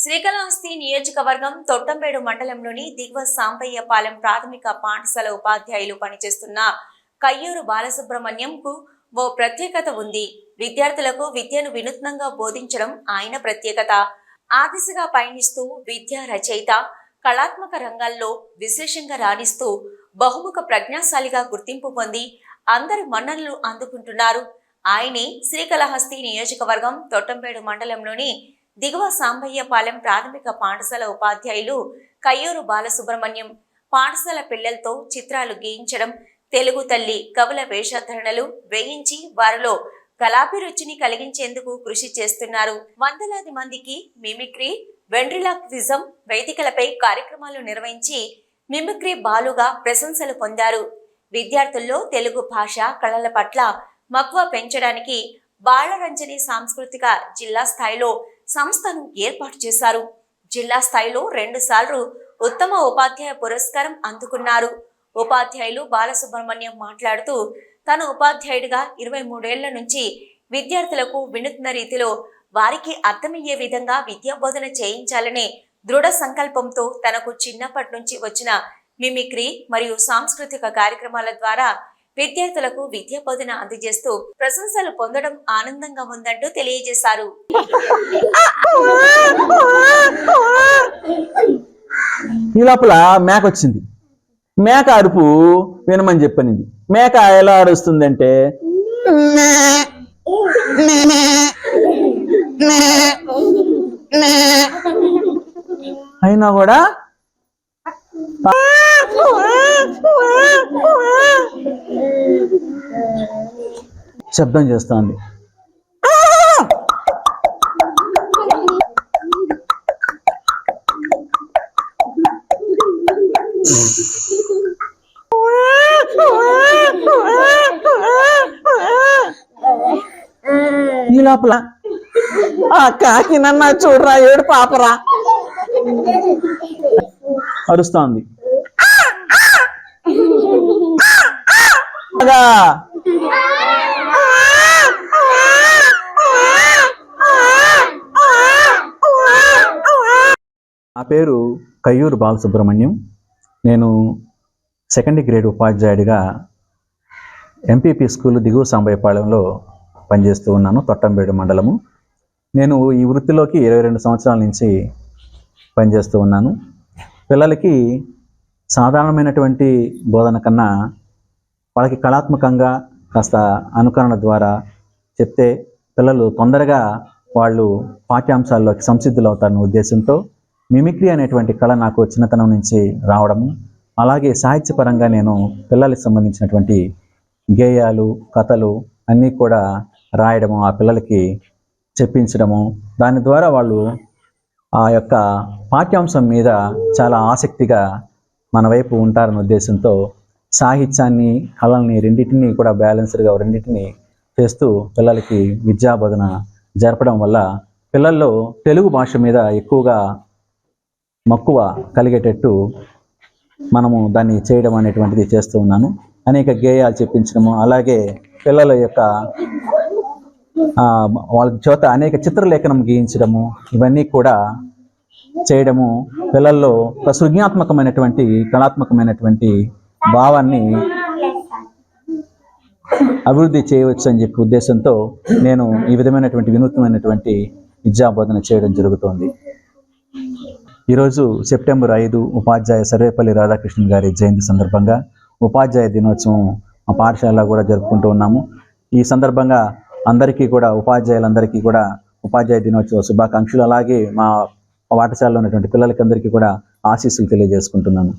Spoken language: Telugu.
శ్రీకాళహస్తి నియోజకవర్గం తొట్టంపేడు మండలంలోని దిగువ సాంబయ్యపాలెం ప్రాథమిక పాఠశాల ఉపాధ్యాయులు పనిచేస్తున్న కయ్యూరు బాలసుబ్రహ్మణ్యంకు ఓ ప్రత్యేకత ఉంది. విద్యార్థులకు విద్యను వినూత్నంగా బోధించడం ఆయన ప్రత్యేకత. ఆ దిశగా పయనిస్తూ విద్యా రచయిత కళాత్మక రంగాల్లో విశేషంగా రాణిస్తూ బహుముఖ ప్రజ్ఞాశాలిగా గుర్తింపు పొంది అందరి మన్ననలు అందుకుంటున్నారు. ఆయనే శ్రీకాళహస్తి నియోజకవర్గం తొట్టంపేడు మండలంలోని దిగువ సాంబయ్యపాలెం ప్రాథమిక పాఠశాల ఉపాధ్యాయులు కయ్యూరు బాలసుబ్రహ్మణ్యం పాఠశాల పిల్లలతో చిత్రాలు గీయించడం తెలుగు తల్లి కవుల వేషధరణలు వేయించి వారిలో కళాభిరుచిని కలిగించేందుకు కృషి చేస్తున్నారు. వందలాది మందికి మిమిక్రీ వెండ్రిలాక్విజం వేదికలపై కార్యక్రమాలు నిర్వహించి మిమిక్రీ బాలుగా ప్రశంసలు పొందారు. విద్యార్థుల్లో తెలుగు భాష కళల పట్ల మక్కువ పెంచడానికి బాలరంజని సాంస్కృతిక జిల్లా స్థాయిలో సంస్థను ఏర్పాటు చేశారు. జిల్లా స్థాయిలో రెండుసార్లు ఉత్తమ ఉపాధ్యాయ పురస్కారం అందుకున్నారు. ఉపాధ్యాయులు బాలసుబ్రహ్మణ్యం మాట్లాడుతూ తను ఉపాధ్యాయుడిగా ఇరవై మూడేళ్ళ నుంచి విద్యార్థులకు వినూత్న రీతిలో వారికి అర్థమయ్యే విధంగా విద్యాబోధన చేయించాలనే దృఢ సంకల్పంతో తనకు చిన్నప్పటి నుంచి వచ్చిన మిమిక్రీ మరియు సాంస్కృతిక కార్యక్రమాల ద్వారా విద్యార్థులకు విద్యా బోధన అందజేస్తూ ప్రశంసలు పొందడం ఆనందంగా ఉందంటూ తెలియజేశారు. ఈ లోపల మేక వచ్చింది. మేక అరుపు వినమని చెప్పనింది. మేక ఎలా అరుస్తుందంటే అయినా కూడా శబ్దం చేస్తుంది. ఈ లోపల ఆ కాకి నన్న చూడరా ఏడు పాపరా అరుస్తోంది. నా పేరు కయ్యూరు బాలసుబ్రహ్మణ్యం. నేను సెకండ్ గ్రేడ్ ఉపాధ్యాయుడిగా ఎంపీపీ స్కూల్ దిగువ సాంబయ్యపాళెంలో పనిచేస్తూ ఉన్నాను తొట్టంబేడు మండలము. నేను ఈ వృత్తిలోకి ఇరవై రెండు సంవత్సరాల నుంచి పనిచేస్తూ ఉన్నాను. పిల్లలకి సాధారణమైనటువంటి బోధన కన్నా వాళ్ళకి కళాత్మకంగా కాస్త అనుకరణ ద్వారా చెప్తే పిల్లలు తొందరగా వాళ్ళు పాఠ్యాంశాల్లోకి సంసిద్ధులు అవుతారన్న ఉద్దేశంతో మిమిక్రీ అనేటువంటి కళ నాకు చిన్నతనం నుంచి రావడము అలాగే సాహిత్యపరంగా నేను పిల్లలకి సంబంధించినటువంటి గేయాలు కథలు అన్నీ కూడా రాయడము ఆ పిల్లలకి చెప్పించడము దాని ద్వారా వాళ్ళు ఆ యొక్క పాఠ్యాంశం మీద చాలా ఆసక్తిగా మన వైపు ఉంటారన్న ఉద్దేశంతో సాహిత్యాన్ని కళల్ని రెండింటినీ కూడా బ్యాలెన్స్డ్గా రెండింటిని చేస్తూ పిల్లలకి విద్యాబోధన జరపడం వల్ల పిల్లల్లో తెలుగు భాష మీద ఎక్కువగా మక్కువ కలిగేటట్టు మనము దాన్ని చేయడం అనేటువంటిది చేస్తూ ఉన్నాను. అనేక గేయాలు చెప్పించడము అలాగే పిల్లల యొక్క వాళ్ళ చేత అనేక చిత్రలేఖనం గీయించడము ఇవన్నీ కూడా చేయడము పిల్లల్లో ఒక సృజనాత్మకమైనటువంటి కళాత్మకమైనటువంటి భావాన్ని అభివృద్ధి చేయవచ్చు అని చెప్పి ఉద్దేశంతో నేను ఈ విధమైనటువంటి వినూత్నమైనటువంటి విద్యాబోధన చేయడం జరుగుతోంది. ఈరోజు సెప్టెంబర్ ఐదు ఉపాధ్యాయ సర్వేపల్లి రాధాకృష్ణన్ గారి జయంతి సందర్భంగా ఉపాధ్యాయ దినోత్సవం మా పాఠశాలలో కూడా జరుపుకుంటూ ఉన్నాము. ఈ సందర్భంగా అందరికీ కూడా ఉపాధ్యాయులందరికీ కూడా ఉపాధ్యాయ దినోత్సవ శుభాకాంక్షలు. అలాగే మా పాఠశాలలో ఉన్నటువంటి పిల్లలకి అందరికీ కూడా ఆశీస్సులు తెలియజేసుకుంటున్నాను.